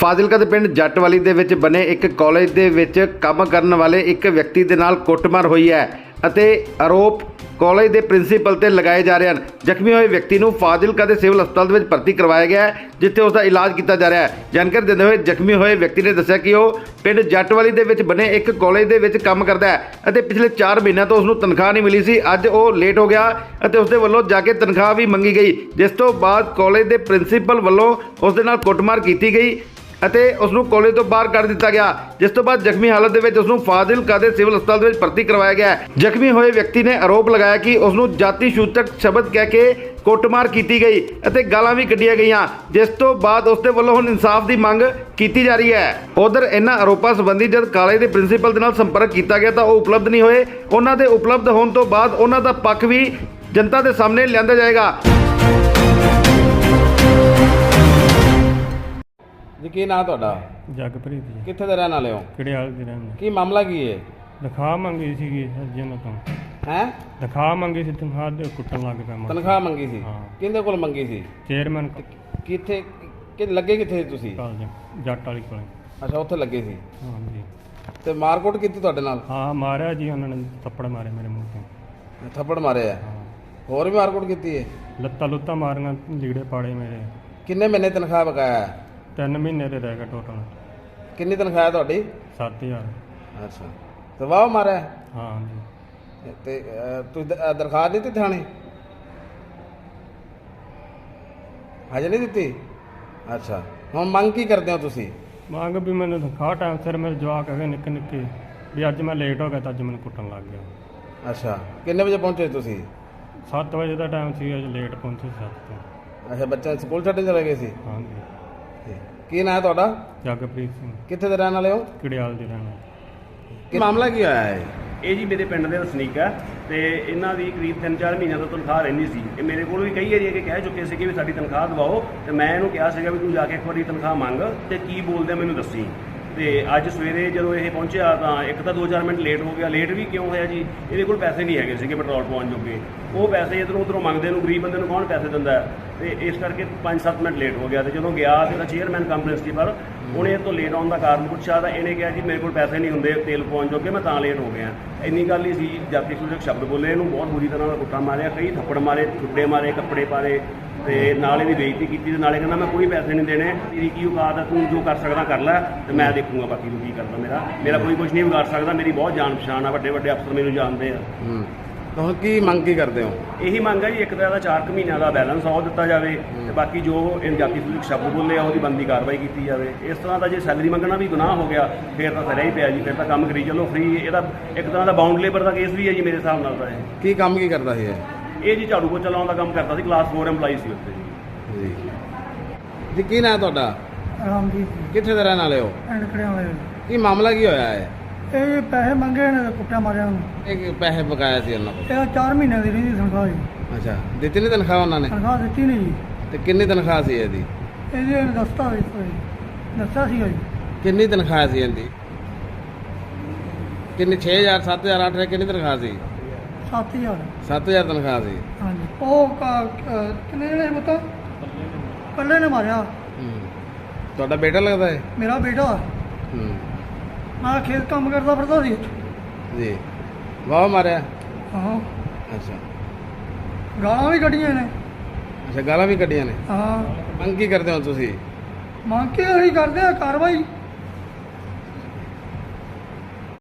ਫਾਜ਼ਿਲਕਾ ਦੇ ਪਿੰਡ ਜੱਟਵਾਲੀ ਦੇ ਵਿੱਚ ਬਣੇ ਇੱਕ ਕਾਲਜ ਦੇ ਵਿੱਚ ਕੰਮ ਕਰਨ ਵਾਲੇ ਇੱਕ ਵਿਅਕਤੀ ਦੇ ਨਾਲ ਕੁੱਟਮਾਰ ਹੋਈ ਹੈ ਅਤੇ ਆਰੋਪ ਕਾਲਜ ਦੇ ਪ੍ਰਿੰਸੀਪਲ ਤੇ ਲਗਾਏ ਜਾ ਰਹੇ ਹਨ। ਜ਼ਖਮੀ ਹੋਏ ਵਿਅਕਤੀ ਨੂੰ ਫਾਜ਼ਿਲਕਾ ਦੇ ਸਿਵਲ ਹਸਪਤਾਲ ਦੇ ਵਿੱਚ ਭਰਤੀ ਕਰਵਾਇਆ ਗਿਆ ਹੈ, ਜਿੱਥੇ ਉਸ ਦਾ ਇਲਾਜ ਕੀਤਾ ਜਾ ਰਿਹਾ ਹੈ। ਜਾਣਕਾਰੀ ਦਿੰਦੇ ਹੋਏ ਜ਼ਖਮੀ ਹੋਏ ਵਿਅਕਤੀ ਨੇ ਦੱਸਿਆ ਕਿ ਉਹ ਪਿੰਡ ਜੱਟਵਾਲੀ ਦੇ ਵਿੱਚ ਬਣੇ ਇੱਕ ਕਾਲਜ ਦੇ ਵਿੱਚ ਕੰਮ ਕਰਦਾ ਹੈ ਅਤੇ ਪਿਛਲੇ 4 ਮਹੀਨਿਆਂ ਤੋਂ ਉਸ ਨੂੰ ਤਨਖਾਹ ਨਹੀਂ ਮਿਲੀ ਸੀ। ਅੱਜ ਉਹ ਲੇਟ ਹੋ ਗਿਆ ਅਤੇ ਉਸ ਦੇ ਵੱਲੋਂ ਜਾ ਕੇ ਤਨਖਾਹ ਵੀ ਮੰਗੀ ਗਈ, ਜਿਸ ਤੋਂ ਬਾਅਦ ਕਾਲਜ ਦੇ ਪ੍ਰਿੰਸੀਪਲ ਵੱਲੋਂ ਉਸ ਦੇ ਨਾਲ ਕੁੱਟਮਾਰ ਕੀਤੀ ਗਈ। ਅਤੇ ਉਸ ਨੂੰ ਕਾਲਜ ਤੋਂ ਬਾਹਰ ਕੱਢ ਦਿੱਤਾ ਗਿਆ, ਜਿਸ ਤੋਂ ਬਾਅਦ ਜ਼ਖਮੀ ਹਾਲਤ ਦੇ ਵਿੱਚ ਉਸ ਨੂੰ ਫਾਜ਼ਿਲਕਾ ਦੇ ਸਿਵਲ ਹਸਪਤਾਲ ਦੇ ਵਿੱਚ ਭਰਤੀ ਕਰਵਾਇਆ ਗਿਆ ਜ਼ਖਮੀ ਹੋਏ ਵਿਅਕਤੀ ਨੇ ਆਰੋਪ ਲਗਾਇਆ ਕਿ ਉਸ ਨੂੰ ਜਾਤੀ ਸੂਚਕ ਸ਼ਬਦ ਕਹਿ ਕੇ ਕੁੱਟਮਾਰ ਕੀਤੀ ਗਈ ਅਤੇ ਗਾਲਾਂ ਵੀ ਕੱਢੀਆਂ ਗਈਆਂ, ਜਿਸ ਤੋਂ ਬਾਅਦ ਉਸ ਦੇ ਵੱਲੋਂ ਹੁਣ ਇਨਸਾਫ ਦੀ ਮੰਗ ਕੀਤੀ ਜਾ ਰਹੀ ਹੈ। ਉਧਰ ਇਹਨਾਂ ਆਰੋਪਾਂ ਸੰਬੰਧੀ ਜਦ ਕਾਲਜ ਦੇ ਪ੍ਰਿੰਸੀਪਲ ਦੇ ਨਾਲ ਸੰਪਰਕ ਕੀਤਾ ਗਿਆ ਤਾਂ ਉਹ ਉਪਲਬਧ ਨਹੀਂ ਹੋਏ। ਉਹਨਾਂ ਦੇ ਉਪਲਬਧ ਹੋਣ ਤੋਂ ਬਾਅਦ ਉਹਨਾਂ ਦਾ ਪੱਖ ਵੀ ਜਨਤਾ ਦੇ ਸਾਹਮਣੇ ਲਿਆਂਦਾ ਜਾਏਗਾ। ਕੀ ਨਾਂ ਤੁਹਾਡਾ? ਜਗਪ੍ਰੀਤ ਜੀ। ਕਿੱਥੇ ਦੇ ਰਹਿਣ ਵਾਲੇ ਹੋ? ਕਿਹੜੇ ਹਾਲ ਦੀ ਰਹਿੰਦੇ ਕੀ ਮਾਮਲਾ ਕੀ ਹੈ ਦਿਖਾ ਮੰਗੀ ਸੀਗੀ ਅਰਜਨ ਤੋਂ। ਹੈ? ਦਿਖਾ ਮੰਗੀ ਸੀ ਤਨਖਾਹ ਦੇ ਕੁੱਟਣ ਲੱਗ ਪਿਆ ਮੈਂ ਤਨਖਾਹ ਮੰਗੀ ਸੀ? ਹਾਂ। ਕਿਹਦੇ ਕੋਲ ਮੰਗੀ ਸੀ? ਚੇਅਰਮੈਨ ਕਿੱਥੇ ਕਿ ਲੱਗੇ ਕਿੱਥੇ ਤੁਸੀਂ? ਕਾਲਜ ਜੱਟ ਵਾਲੀ ਕੋਲੇ। ਅੱਛਾ ਉੱਥੇ ਲੱਗੇ ਸੀ? ਹਾਂਜੀ। ਤੇ ਮਾਰਕੁੱਟ ਕੀਤੀ ਤੁਹਾਡੇ ਨਾਲ? ਹਾਂ ਮਾਰਿਆ ਜੀ ਉਹਨਾਂ ਨੇ ਥੱਪੜ ਮਾਰੇ ਮੇਰੇ ਮੂੰਹ ਤੇ। ਥੱਪੜ ਮਾਰੇ ਆ? ਹਾਂ। ਹੋਰ ਵੀ ਮਾਰਕੁੱਟ ਕੀਤੀ ਹੈ ਲੱਤਾਂ ਲੁੱਤਾਂ ਮਾਰੀਆਂ ਲੀੜੇ ਪਾੜੇ ਮੇਰੇ। ਕਿੰਨੇ ਮਹੀਨੇ ਤਨਖਾਹ ਬਕਾਇਆ? ਹੈ? ਤਿੰਨ ਮਹੀਨੇ ਦੇ ਰਹਿ ਗਏ ਟੋਟਲ ਕਿੰਨੀ ਤਨਖਾਹ ਹੈ ਤੁਹਾਡੀ? 7000 ਅੱਛਾ। ਤੇ ਵਾਹ ਮਾਰਿਆ ਹਾਂ ਜੀ। ਤੇ ਅਹ, ਤੁਸੀਂ ਦ- ਅਹ, ਦਰਖਾਸਤ ਦਿੱਤੀ ਥਾਣੇ? ਹਜੇ ਨਹੀਂ ਦਿੱਤੀ? ਅੱਛਾ। ਹੁਣ ਮੰਗ ਕੀ ਕਰਦੇ ਹੋ ਤੁਸੀਂ? ਮੰਗ ਵੀ ਮੈਨੂੰ ਦਿਖਾ ਟਾਈਮ ਸਿਰ ਮੇਰੇ ਜਵਾਕ ਹੈਗੇ ਨਿੱਕੇ ਨਿੱਕੇ ਵੀ ਅੱਜ ਮੈਂ ਲੇਟ ਹੋ ਗਿਆ ਤਾਂ ਅੱਜ ਮੈਨੂੰ ਕੁੱਟਣ ਲੱਗ ਗਿਆ। ਅੱਛਾ। ਕਿੰਨੇ ਵਜੇ ਪਹੁੰਚੇ ਤੁਸੀਂ? 7 ਵਜੇ ਦਾ ਟਾਈਮ ਸੀ ਅੱਜ ਲੇਟ ਪਹੁੰਚੇ 7 ਤੋਂ। ਅੱਛਾ ਬੱਚਾ ਸਕੂਲ ਛੱਡਣ ਚਲੇ ਗਏ ਸੀ? ਹਾਂ ਕੀ ਨਾਂ ਹੈ ਤੁਹਾਡਾ? ਜਗਪ੍ਰੀਤ ਸਿੰਘ। ਕਿੱਥੇ ਦੇ ਰਹਿਣ ਵਾਲੇ ਹੋ? ਕਿੜਿਆਲ ਦੀ ਰਹਿਣਾ ਕੀ ਮਾਮਲਾ ਕੀ ਹੋਇਆ ਹੈ ਇਹ ਜੀ ਮੇਰੇ ਪਿੰਡ ਦੇ ਵਸਨੀਕ ਆ ਤੇ ਇਹਨਾਂ ਦੀ ਕਰੀਬ 3-4 ਮਹੀਨਿਆਂ ਤੋਂ ਤਨਖਾਹ ਰਹਿੰਦੀ ਸੀ। ਇਹ ਮੇਰੇ ਕੋਲ ਵੀ ਕਈ ਵਾਰੀ ਇਹ ਕਹਿ ਚੁੱਕੇ ਸੀਗੇ ਵੀ ਸਾਡੀ ਤਨਖਾਹ ਦਿਵਾਓ ਤੇ ਮੈਂ ਇਹਨੂੰ ਕਿਹਾ ਸੀਗਾ ਵੀ ਤੂੰ ਜਾ ਕੇ ਇੱਕ ਵਾਰੀ ਤਨਖਾਹ ਮੰਗ ਤੇ ਕੀ ਬੋਲਦੇ ਮੈਨੂੰ ਦੱਸੀ। ਤੇ ਅੱਜ ਸਵੇਰੇ ਜਦੋਂ ਇਹ ਪਹੁੰਚਿਆ ਤਾਂ ਇੱਕ ਤਾਂ 2-4 ਮਿੰਟ ਲੇਟ ਹੋ ਗਿਆ। ਲੇਟ ਵੀ ਕਿਉਂ ਹੋਇਆ ਜੀ? ਇਹਦੇ ਕੋਲ ਪੈਸੇ ਨਹੀਂ ਹੈਗੇ ਸੀਗੇ ਪੈਟਰੋਲ ਪਵਾਉਣ ਜੋਗੇ। ਉਹ ਪੈਸੇ ਇਧਰੋਂ ਉਧਰੋਂ ਮੰਗਦੇ ਨੂੰ ਗਰੀਬ ਬੰਦੇ ਨੂੰ ਕੌਣ ਪੈਸੇ ਦਿੰਦਾ? ਹੈ? ਤੇ ਇਸ ਕਰਕੇ 5-7 ਮਿੰਟ ਲੇਟ ਹੋ ਗਿਆ ਤੇ ਜਦੋਂ ਗਿਆ ਤੇ ਉਹਦਾ ਚੇਅਰਮੈਨ ਕੰਮ ਪ੍ਰਿੰਸੀਪਲ ਉਹਨੇ ਇਹ ਤੋਂ ਲੇਟ ਆਉਣ ਦਾ ਕਾਰਨ ਪੁੱਛਿਆ ਤਾਂ ਇਹਨੇ ਕਿਹਾ ਜੀ ਮੇਰੇ ਕੋਲ ਪੈਸੇ ਨਹੀਂ ਹੁੰਦੇ ਤੇਲ ਪਵਾਉਣ ਜੋਗੇ ਮੈਂ ਤਾਂ ਲੇਟ ਹੋ ਗਿਆ। ਇੰਨੀ ਗੱਲ ਹੀ ਸੀ ਜਾਤੀ ਸੂਚਕ ਸ਼ਬਦ ਬੋਲੇ ਇਹਨੂੰ ਬਹੁਤ ਬੁਰੀ ਤਰ੍ਹਾਂ ਨਾਲ ਕੁੱਟਾ ਮਾਰਿਆ ਕਈ ਥੱਪੜ ਮਾਰੇ ਛੁੱਟੇ ਮਾਰੇ ਕੱਪੜੇ ਪਾਰੇ ਤੇ ਨਾਲੇ ਦੀ ਬੇਇੱਜ਼ਤੀ ਕੀਤੀ ਤੇ ਨਾਲੇ ਕਹਿੰਦਾ ਮੈਂ ਕੋਈ ਪੈਸੇ ਨਹੀਂ ਦੇਣੇ ਤੇਰੀ ਕੀ ਔਕਾਤ ਹੈ? ਤੂੰ ਜੋ ਕਰ ਸਕਦਾ ਕਰ ਲੈ ਤੇ ਮੈਂ ਦੇਖੂੰਗਾ ਬਾਕੀ ਨੂੰ ਕੀ ਕਰਦਾ ਮੇਰਾ। ਮੇਰਾ ਕੋਈ ਕੁਝ ਨਹੀਂ ਵਿਗਾੜ ਸਕਦਾ ਮੇਰੀ ਬਹੁਤ ਜਾਣ ਪਛਾਣ ਆ ਵੱਡੇ ਵੱਡੇ ਅਫਸਰ ਮੈਨੂੰ ਜਾਣਦੇ ਆ। ਹੂੰ। ਤਾਂ ਕੀ ਮੰਗ ਕੀ ਕਰਦੇ ਹੋ? ਇਹੀ ਮੰਗ ਹੈ ਜੀ ਇੱਕ ਤਾਂ ਇਹਦਾ 4 ਮਹੀਨਿਆਂ ਦਾ ਬੈਲੈਂਸ ਉਹ ਦਿੱਤਾ ਜਾਵੇ ਤੇ ਬਾਕੀ ਜੋ ਇਹ ਜਾਤੀ ਸੂਚਕ ਸ਼ਬਦ ਬੋਲੇ ਆ ਉਹਦੀ ਬੰਦੀ ਕਾਰਵਾਈ ਕੀਤੀ ਜਾਵੇ। ਇਸ ਤਰ੍ਹਾਂ ਦਾ ਜੇ ਸੈਲਰੀ ਮੰਗਣਾ ਵੀ ਗੁਨਾਹ ਹੋ ਗਿਆ ਫਿਰ ਤਾਂ ਸਰਿਆ ਹੀ ਪਿਆ ਜੀ ਫਿਰ ਤਾਂ ਕੰਮ ਕਰੀ ਚੱਲੋ ਫ੍ਰੀ ਇਹਦਾ ਇੱਕ ਤਰ੍ਹਾਂ ਦਾ ਬਾਉਂਡ ਲੇਬਰ ਦਾ ਕੇਸ ਵੀ ਹੈ ਜੀ ਮੇਰੇ ਹਿਸਾਬ ਨਾਲ ਤਾਂ ਇਹ। ਕੀ ਕੰਮ ਕੀ ਕਰਦਾ ਸੀ ਇਹ? ਇਹ ਜੀ ਝਾੜੂ ਪੋਚਾ ਲਾਉਣ ਦਾ ਕੰਮ ਕਰਦਾ ਸੀ ਕਲਾਸ 4 EMPLOYE ਸੀ ਉੱਥੇ ਜੀ। ਜੀ ਕੀ ਨਾਂ ਹੈ ਤੁਹਾਡਾ? ਰਾਮਦੀਪ ਕਿੱਥੇ ਦੇ ਰਹਿਣ ਵਾਲੇ ਹੋ? ਹੋਇਆ ਕੀ ਮਾਮਲਾ ਕੀ ਹੋਇਆ ਹੈ ਇਹ ਪੈਸੇ ਮੰਗੇ ਨੇ ਤੇ ਕੁੱਟਿਆ ਮਾਰਿਆ ਨੂੰ ਇਹ ਪੈਸੇ ਬਕਾਇਆ ਸੀ ਉਹਨਾਂ ਕੋਲ? ਇਹ 4 ਮਹੀਨਿਆਂ ਦੀ ਰਹੀ ਤਨਖਾਹ ਜੀ। ਅੱਛਾ ਦਿੱਤੀ ਨਹੀਂ ਤਨਖਾਹ ਉਹਨਾਂ ਨੇ? ਤਨਖਾਹ ਦਿੱਤੀ ਨਹੀਂ ਜੀ। ਤੇ ਕਿੰਨੀ ਤਨਖਾਹ ਸੀ ਇਹਦੀ? ਇਹਦੀ ਇਹਨੇ ਦੱਸਤਾ ਵੀ ਕੋਈ। ਦੱਸਿਆ ਸੀ ਜੀ। ਕਿੰਨੀ ਤਨਖਾਹ ਸੀ ਇਹਦੀ? ਕਿੰਨੀ 6000 7000 8000 ਕਿੰਨੀ ਤਨਖਾਹ ਸੀ? 7000 7000 ਤਨਖਾਹ ਸੀ। ਹਾਂਜੀ। ਉਹ ਕ- ਕ- ਕਿੰਨੇ ਜਣੇ ਬਤਾ ਕੱਲੇ ਨੇ ਮਾਰਿਆ। ਤੁਹਾਡਾ ਬੇਟਾ ਲੱਗਦਾ ਹੈ? ਮੇਰਾ ਬੇਟਾ। ਹੂੰ। ਮੈਂ ਖੇਤ ਕੰਮ ਕਰਦਾ ਫਿਰਦਾ ਸੀ। ਜੀ। ਵਾਹ ਮਾਰਿਆ। ਹਾਂ। ਅੱਛਾ। ਗਾਲਾਂ ਵੀ ਕੱਢੀਆਂ ਨੇ। ਅੱਛਾ ਗਾਲਾਂ ਵੀ ਕੱਢੀਆਂ ਨੇ। ਹਾਂ। ਮੰਗ ਕੀ ਕਰਦੇ ਹੋ ਤੁਸੀਂ? ਮੰਗ ਕੇ ਅਸੀਂ ਕਰਦੇ ਆ ਕਾਰਵਾਈ।